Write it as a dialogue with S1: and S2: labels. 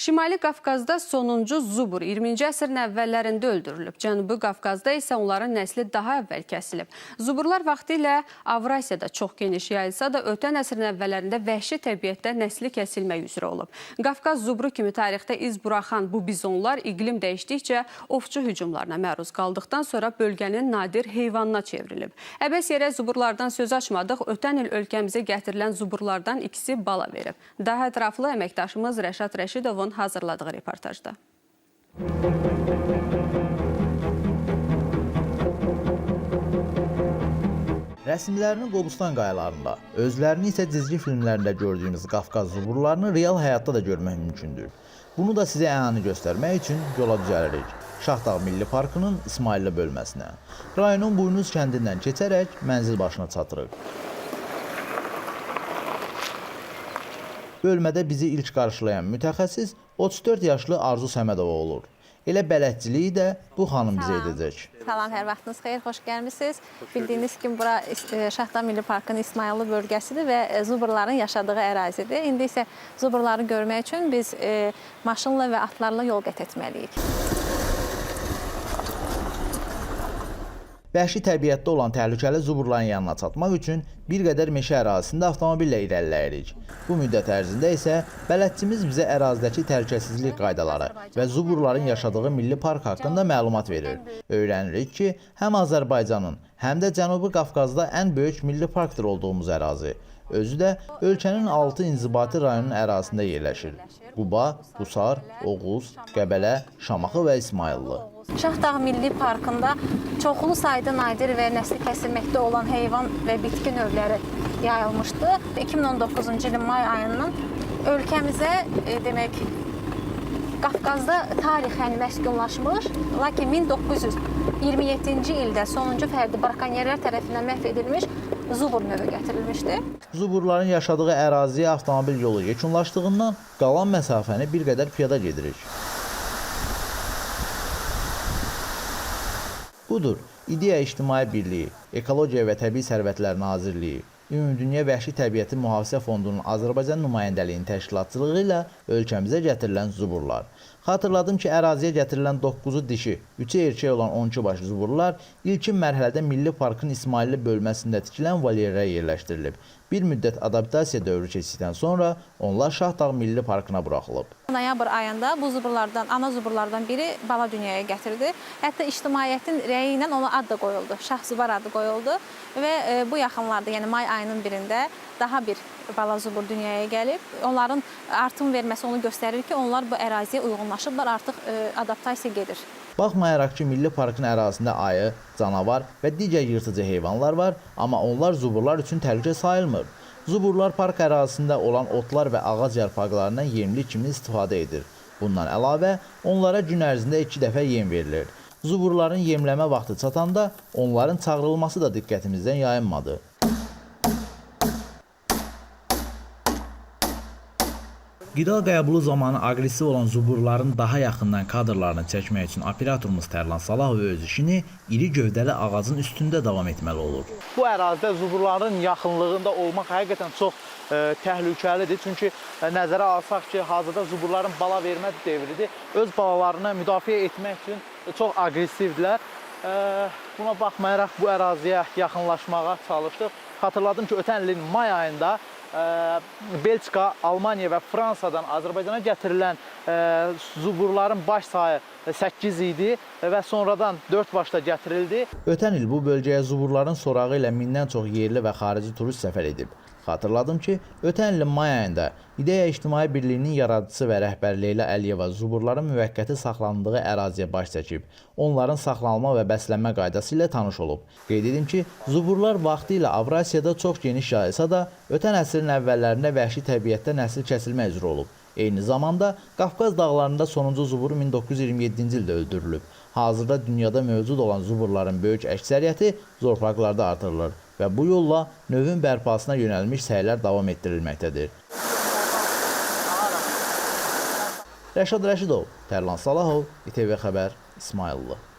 S1: Şimali Qafqazda sonuncu zubur 20-ci əsrin əvvəllərində öldürülüb. Cənubi Qafqazda isə onların nəsli daha əvvəl kəsilib. Zuburlar vaxtilə Avrasiyada çox geniş yayılsa da, ötən əsrin əvvəllərində vəhşi təbiətdə nəsli kəsilmək üzrə olub. Qafqaz zubru kimi tarixdə iz buraxan bu bizonlar iqlim dəyişdikcə ovçu hücumlarına məruz qaldıqdan sonra bölgənin nadir heyvanına çevrilib. Əbəs yerə zuburlardan söz açmadıq. Ötən il ölkəmizə gətirilən zuburlardan ikisi bala verib. Daha ətraflı əməkdaşımız Rəşad Rəşidovun hazırladığı reportajda.
S2: Rəsmlərini Qobustan qayalarında, özlərini isə cizgi filmlərində gördüyümüz Qafqaz zuburlarını real həyatda da görmək mümkündür. Bunu da sizə əyani göstərmək üçün yola düzəlirik. Şahdağ Milli Parkının İsmailli bölməsinə. Rayonun Buynuz kəndindən keçərək mənzil başına çatırıq. Bölmədə bizi ilk qarşılayan mütəxəssis 34 yaşlı Arzu Səmədova olur. Elə bələdçiliyi də bu xanım bizə edəcək.
S3: Salam, hər vaxtınız xeyir, xoş gəlmisiniz. Bildiyiniz kimi bura e, Şahdağ Milli Parkının İsmayıllı bölgəsidir və e, zuburların yaşadığı ərazidir. İndi isə zuburları görmək üçün biz e, maşınla və atlarla yol qət etməliyik.
S2: Vəhşi təbiətdə olan təhlükəli zuburların yanına çatmaq üçün bir qədər meşə ərazisində avtomobillə irəliləyirik. Bu müddət ərzində isə bələdçimiz bizə ərazidəki təhlükəsizlik qaydaları və zuburların yaşadığı milli park haqqında məlumat verir. Öyrənirik ki, həm Azərbaycanın, həm də Cənubi Qafqazda ən böyük milli parkdır olduğumuz ərazi. Özü də ölkənin 6 inzibati rayonunun ərazisində yerləşir. Quba, Qusar, Oğuz, Qəbələ, Şamaxı və İsmayıllı.
S3: Şahdağ Milli Parkında çoxlu sayda nadir və nəsli kəsilməkdə olan heyvan və bitki növləri yayılmışdı. 2019-cu ilin may ayından ölkəmizə e, demək Qafqazda tarixən məskunlaşmış, lakin 1927-ci ildə sonuncu fərdi brakonyerlər tərəfindən məhv edilmiş zubur növü gətirilmişdi.
S2: Zuburların yaşadığı əraziyə avtomobil yolu yekunlaşdığından qalan məsafəni bir qədər piyada gedirik. Budur, İdeya İctimai Birliyi, Ekologiya və Təbii Sərvətlər Nazirliyi, Ümumdünya Vəhşi Təbiəti Mühafizə Fondunun Azərbaycan nümayəndəliyinin təşkilatçılığı ilə ölkəmizə gətirilən zuburlar. Xatırladım ki, əraziyə gətirilən 9-u dişi, 3-ü erkək olan 12 baş zuburlar ilkin mərhələdə Milli Parkın İsmailli bölməsində tikilən volyerlərə yerləşdirilib. Bir müddət adaptasiya dövrü keçdikdən sonra onlar Şahdağ Milli Parkına buraxılıb.
S3: Noyabr ayında bu zuburlardan, ana zuburlardan biri bala dünyaya gətirdi. Hətta ictimaiyyətin rəyi ilə ona ad da qoyuldu. Şah Zubar adı qoyuldu və e, bu yaxınlarda, yəni may ayının birində daha bir bala zubur dünyaya gəlib. Onların artım verməsi onu göstərir ki, onlar bu əraziyə uyğunlaşıblar, artıq e, adaptasiya gedir.
S2: Baxmayaraq ki, Milli Parkın ərazisində ayı, canavar və digər yırtıcı heyvanlar var, amma onlar zuburlar üçün təhlükə sayılmır. Zuburlar park ərazisində olan otlar və ağac yarpaqlarından yemli kimi istifadə edir. Bundan əlavə, onlara gün ərzində 2 dəfə yem verilir. Zuburların yemləmə vaxtı çatanda onların çağırılması da diqqətimizdən yayınmadı. Qida qəbulu zamanı aqressiv olan zuburların daha yaxından kadrlarını çəkmək üçün operatorumuz Tərlan Salahov öz işini iri gövdəli ağacın üstündə davam etməli olur.
S4: Bu ərazidə zuburların yaxınlığında olmaq həqiqətən çox ə, təhlükəlidir. Çünki ə, nəzərə alsaq ki, hazırda zuburların bala vermə dövridir. Öz balalarını müdafiə etmək üçün çox aqressivdirlər. Buna baxmayaraq bu əraziyə yaxınlaşmağa çalışdıq. Xatırladım ki, ötən ilin may ayında Belçika, Almaniya və Fransadan Azərbaycana gətirilən ə, zuburların baş sayı 8 idi və sonradan 4 başda gətirildi.
S2: Ötən il bu bölgəyə zuburların sorağı ilə mindən çox yerli və xarici turist səfər edib. Xatırladım ki, ötən ilin may ayında İdeya İctimai Birliyinin yaradıcısı və rəhbəri Leyla Əliyeva zuburların müvəqqəti saxlanıldığı əraziyə baş çəkib. Onların saxlanma və bəslənmə qaydası ilə tanış olub. Qeyd edim ki, zuburlar vaxtı ilə Avrasiyada çox geniş yayılsa da, ötən əsrin əvvəllərində vəhşi təbiətdə nəsil kəsilmə üzrə olub. Eyni zamanda Qafqaz dağlarında sonuncu zubur 1927-ci ildə öldürülüb. Hazırda dünyada mövcud olan zuburların böyük əksəriyyəti zorpaqlarda artırılır və bu yolla növün bərpasına yönəlmiş səylər davam etdirilməkdədir. Rəşad Rəşidov, Tərlan Salahov, İTV Xəbər, İsmayıllı.